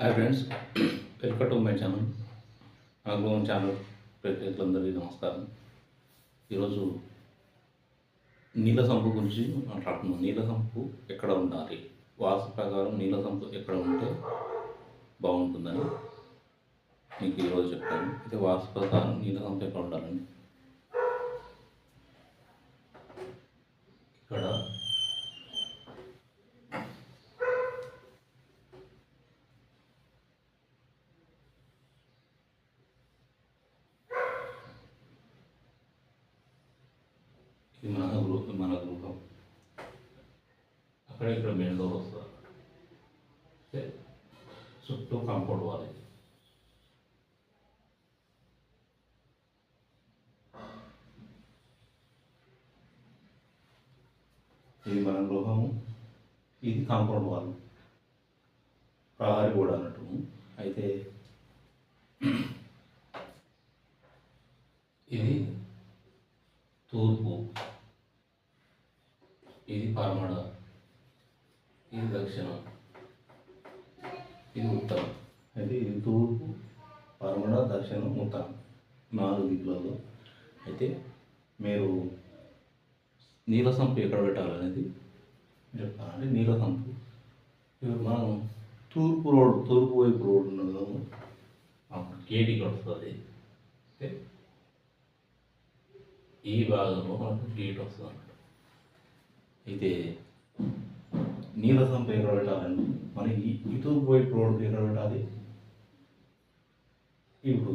Hi friends welcome to my channel నాకు channel ప్రేక్షకులందరికీ నమస్కారం. ఈరోజు నీళ్ళ సంపు గురించి మాట్లాడుతున్నాం. నీళ్ళ సంపు ఎక్కడ ఉండాలి? వాస్తు ప్రకారం నీళ్ళ సంపు ఎక్కడ ఉంటే బాగుంటుందని మీకు ఈరోజు చెప్తాను. అయితే వాస్తు ప్రకారం నీళ్ళ సంపు ఎక్కడ ఉండాలండి ఇక్కడ ఇది మన గృహం మన గృహం. అక్కడ ఇక్కడ మెయిన్ డోర్ వస్తుంది చుట్టూ కాంపౌండ్ వాల్ ఇది. ఇది మన గృహము ఇది కాంపౌండ్ వాల్. ప్రహారీ కూడా అన్నట్టు. అయితే ఇది తూర్పు. ఇది పరమడ ఇది దక్షిణం. ఇది ఉత్తరం. అయితే ఇది తూర్పు పరమడ దక్షిణం ఉత్తరం నాలుగు దిక్కులలో. అయితే మీరు నీల సంపు ఎక్కడ పెట్టాలనేది చెప్తాను నీల సంపు. ఇప్పుడు మనం తూర్పు రోడ్ తూర్పు వైపు రోడ్ ఉన్నది అప్పుడు గేట్ వస్తుంది. ఈ భాగంలో మనకు గేట్ వస్తుంది. అయితే నీరసం పేరు ఎక్కడ పెట్టాలండి. మనం ఈ ఇటు వైపు రోడ్డు ఎక్కడ పెట్టాలి. ఇప్పుడు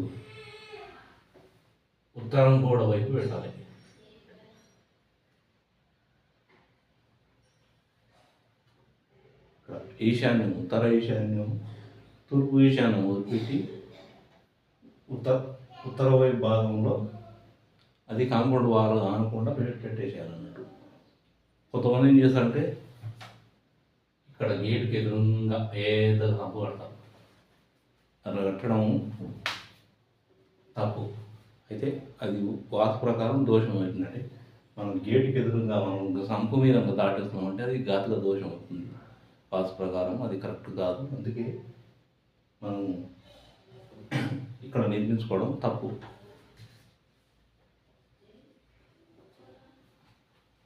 ఉత్తరం గోడ వైపు పెట్టాలి. ఇక్కడ ఈశాన్యం ఉత్తర ఈశాన్యం తూర్పు ఈశాన్యం వదిలిపెట్టి ఉత్తర ఉత్తర వైపు భాగంలో అది కాంపౌండ్ వారు ఆనకుండా పెట్టి కొంతమంది ఏం చేస్తారంటే ఇక్కడ గేటుకి ఎదురుగా ఏదో తప్పు కడతారు. అలా కట్టడం తప్పు. అయితే అది వాస్తు ప్రకారం దోషం అవుతుందండి. మనం గేటుకి ఎదురుగా మనం సంపు మీద దాటిస్తున్నామంటే అది ఘాతుగా దోషం అవుతుంది. వాస్తు ప్రకారం అది కరెక్ట్ కాదు. అందుకే మనం ఇక్కడ నిర్మించుకోవడం తప్పు.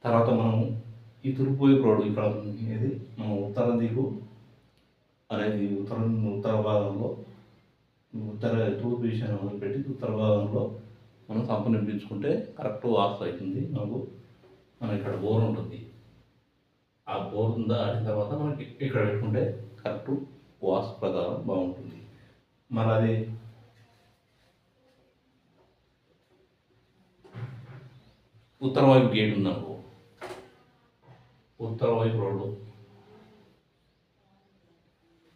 తర్వాత మనం ఈ తూర్పు వైపు రోడ్డు ఇక్కడ అనేది మనం ఉత్తర దిగు అనేది ఉత్తర ఉత్తర భాగంలో ఉత్తర తూర్పు ఈశాన్యం మొదలుపెట్టి ఉత్తర భాగంలో మనం సంపనిపించుకుంటే కరెక్ట్ వాస్తు అవుతుంది. మనకు మన ఇక్కడ బోర్ ఉంటుంది. ఆ బోర్ దాటిన తర్వాత మనకి ఇక్కడ పెట్టుకుంటే కరెక్ట్ వాస్తు ప్రకారం బాగుంటుంది. మరి అది ఉత్తరం వైపు గేట్ ఉందనుకో ఉత్తర వైపు రోడ్డు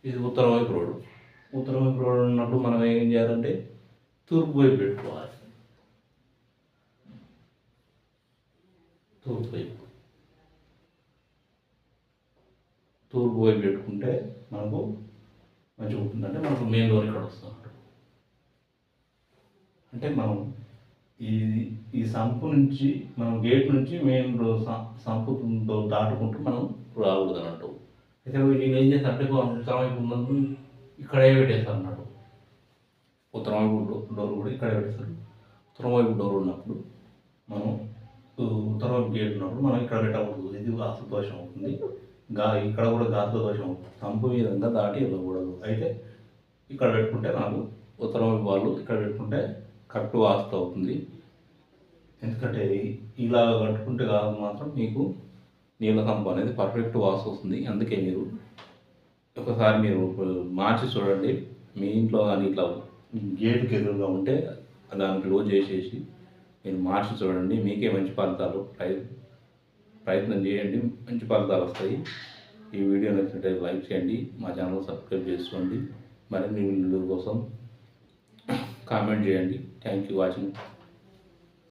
ఇది ఉత్తర వైపు రోడ్డు ఉత్తర వైపు రోడ్డు ఉన్నప్పుడు మనం ఏం చేయాలంటే తూర్పు వైపు పెట్టుకోవాలి. తూర్పు వైపు. తూర్పు వైపు పెట్టుకుంటే మనకు మంచిగా ఉంటుందంటే మనకు మెయిన్ రోడ్ ఇక్కడ వస్తుంది అంటే మనం ఈ సంపు నుంచి మనం గేట్ నుంచి మెయిన్ సంపు దాటుకుంటూ మనం రాకూడదు అన్నట్టు అయితే నేను ఏం చేస్తాను అంటే ఉత్తరం వైపు ఉన్నందు ఇక్కడే పెట్టేస్తాను అన్నట్టు ఉత్తరం వైపు డోర్ కూడా ఇక్కడే పెట్టేస్తారు ఉత్తరం వైపు డోర్ ఉన్నప్పుడు మనం ఉత్తరం వైపు గేట్ ఉన్నప్పుడు మనం ఇక్కడ పెట్టకూడదు. ఇది వాస్తు దోషం అవుతుంది. గా ఇక్కడ కూడా గాతు దోషం అవుతుంది. సంపు విధంగా దాటి వెళ్ళకూడదు. అయితే ఇక్కడ పెట్టుకుంటే నాకు ఉత్తరం వైపు వాళ్ళు ఇక్కడ పెట్టుకుంటే కరెక్ట్ వాస్తు అవుతుంది. ఎందుకంటే ఇలా కట్టుకుంటే కాదు మాత్రం మీకు నీళ్ళ అనేది పర్ఫెక్ట్ వాస్తు వస్తుంది. అందుకే మీరు ఒకసారి మీరు మార్చి చూడండి. మీ ఇంట్లో కానీ ఇట్లా గేటుకి ఎదురుగా ఉంటే దాన్ని క్లోజ్ చేసేసి మీరు మార్చి చూడండి. మీకే మంచి ఫలితాలు ప్రయత్ ప్రయత్నం చేయండి. మంచి ఫలితాలు వస్తాయి. ఈ వీడియో నచ్చినట్లయితే లైక్ చేయండి. మా ఛానల్ సబ్స్క్రైబ్ చేసుకోండి. మరిన్ని వీడియోల కోసం కామెంట్ చేయండి. Thank you watching